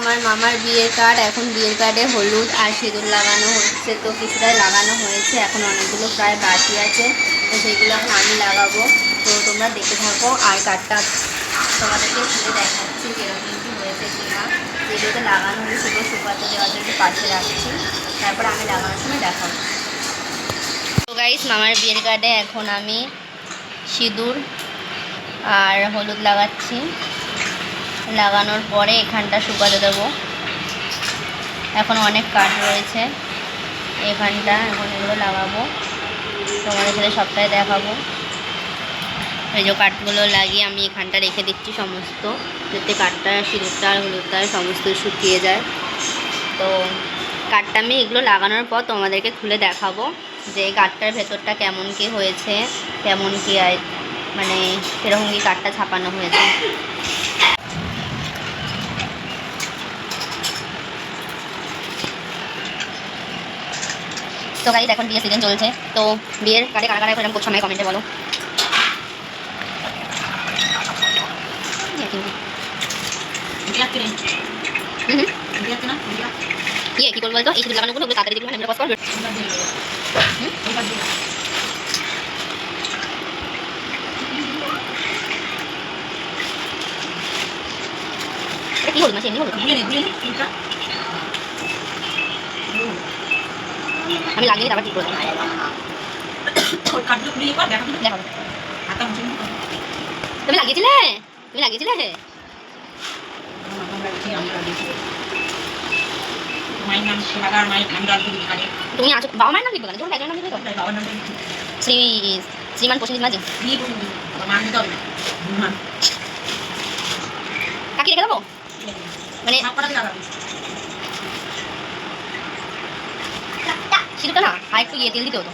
আমার মামার বিয়ের কার্ড এখন বিয়ের কার্ডে হলুদ আর সিঁদুর লাগানো হচ্ছে। তো কিছুটাই লাগানো হয়েছে, এখন অনেকগুলো প্রায় বাকি আছে। তো সেইগুলো এখন আমি লাগাবো। তো তোমরা দেখে থাকো আর কার্ডটা তোমাদেরকে খুলে দেখাচ্ছি কীরকম কী হয়েছে কিনা। যেগুলোতে লাগানো হয়েছে সেগুলো শুকাতে দেওয়ার জন্য পাশে রাখছি। তারপর আমি লাগানোর সময় দেখাবো। তো গাইস মামার বিয়ের কার্ডে এখন আমি সিঁদুর আর হলুদ লাগাচ্ছি। লাগানোর পরে এখানটা শুকাতে দেবো। এখন অনেক কাঠ রয়েছে। এখানটা এখন এগুলো লাগাবো। তোমাদের সাথে সবটাই দেখাবো। এই যে কাঠগুলো লাগিয়ে আমি এখানটা রেখে দিচ্ছি সমস্ত। যাতে কাঠটা সিঁদুরটা আর হলুদটা সমস্ত শুকিয়ে যায়। তো কাঠটা আমি এগুলো লাগানোর পর তোমাদেরকে খুলে দেখাবো যে এই কাঠটার ভেতরটা কেমন কি হয়েছে, কেমন কি মানে সেরকম কি কাঠটা ছাপানো হয়েছে। তো গাইজ এখন বিয়ের সিজন চলছে, তো বিয়ের কাটে কারা কারা এরকম করছ আমায় কমেন্টে বলো। ইয়ে কী করব বলতো? এই লাগানোগুলো তাড়াতাড়ি দিবি মানে কষ্ট করবে। কী হলুদ মাসি? এমনি হলুদ। আমি লাগিয়ে তারপর ঠিক করে দেবো দেখাবো তুমি লাগিয়েছিলে? তুমি লাগিয়েছিলে? তুমি আছো বাবা মায়ের নাম লিখবে কেন ব্যাকগ্রাউন্ড নাম লিখবে শ্রী শ্রীমান প্রসেনজিৎ মাঝি। কাকি রেখে দেবো মানে সিঁদুরটা না আর একটু ইয়ে তেল দিতে হতো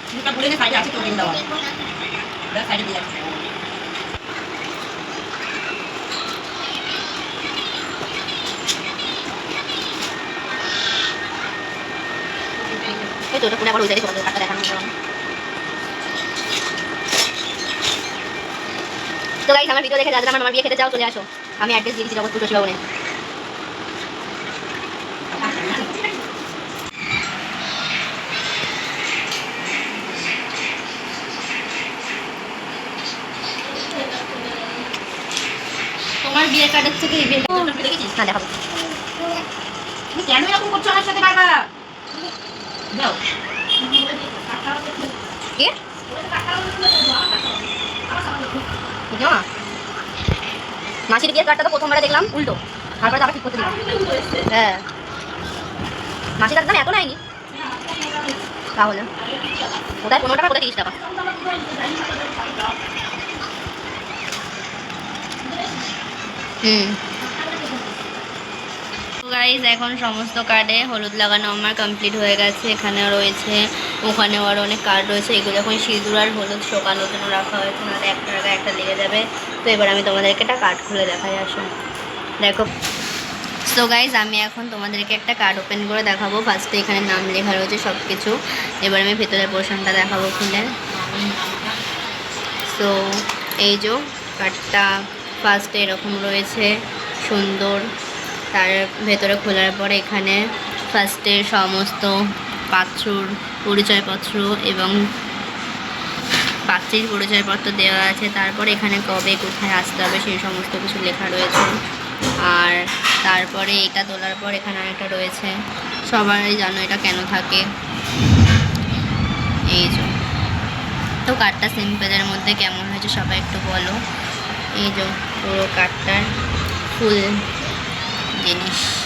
এই তো ওটা পুরো আবার ওই জায়গায় তোমাদের কাটটা দেখানো তো গাইস আমার ভিডিও দেখে যারা আমার বিয়ে খেতে চাও চলে আসো আমি অ্যাড্রেস দিয়ে দিচ্ছি জগৎপুর শশী কি? মাসির বিয়ের কার্ডটা তো প্রথমবারে দেখলাম, উল্টো। তারপরে তো আবার ঠিক করতে দিলাম। হ্যাঁ। মাসির দাম এত নেয়নি। তাহলে। কোথায় পনেরো টাকা কোথায়? টাকা। হুম। গাইজ এখন সমস্ত কার্ডে হলুদ লাগানো আমার কমপ্লিট হয়ে গেছে এখানে রয়েছে, ওখানেও আরও অনেক কার্ড রয়েছে, এগুলো এখন সিঁদুর আর হলুদ শোকানোর জন্য রাখা হয়েছে, নাহলে একটা টাকা একটা লেগে যাবে। তো এবার আমি তোমাদেরকে একটা কার্ড খুলে দেখাই, আসো। দেখো। সো গাইজ আমি এখন তোমাদেরকে একটা কার্ড ওপেন করে দেখাবো ফার্স্টে এখানে নাম লেখা রয়েছে সব কিছু এবার আমি ভেতরের পোর্শনটা দেখাবো খুলে। সো এই যে কার্ডটা ফার্স্টে এরকম রয়েছে সুন্দর, তার ভেতরে খোলার পরে এখানে ফার্স্টে সমস্ত পাত্রর পরিচয়পত্র এবং পাত্রীর পরিচয়পত্র দেওয়া আছে, তারপর এখানে কবে কোথায় আসতে হবে সেই সমস্ত কিছু লেখা রয়েছে। আর তারপরে এটা তোলার পর এখানে আরেকটা রয়েছে, সবাই জানো এটা কেন থাকে। এই তো কার্ডটা সিম্পলের মধ্যে কেমন হয়েছে সবাই একটু বলো। এই যে পুরো কাঠটার ফুল জিনিস।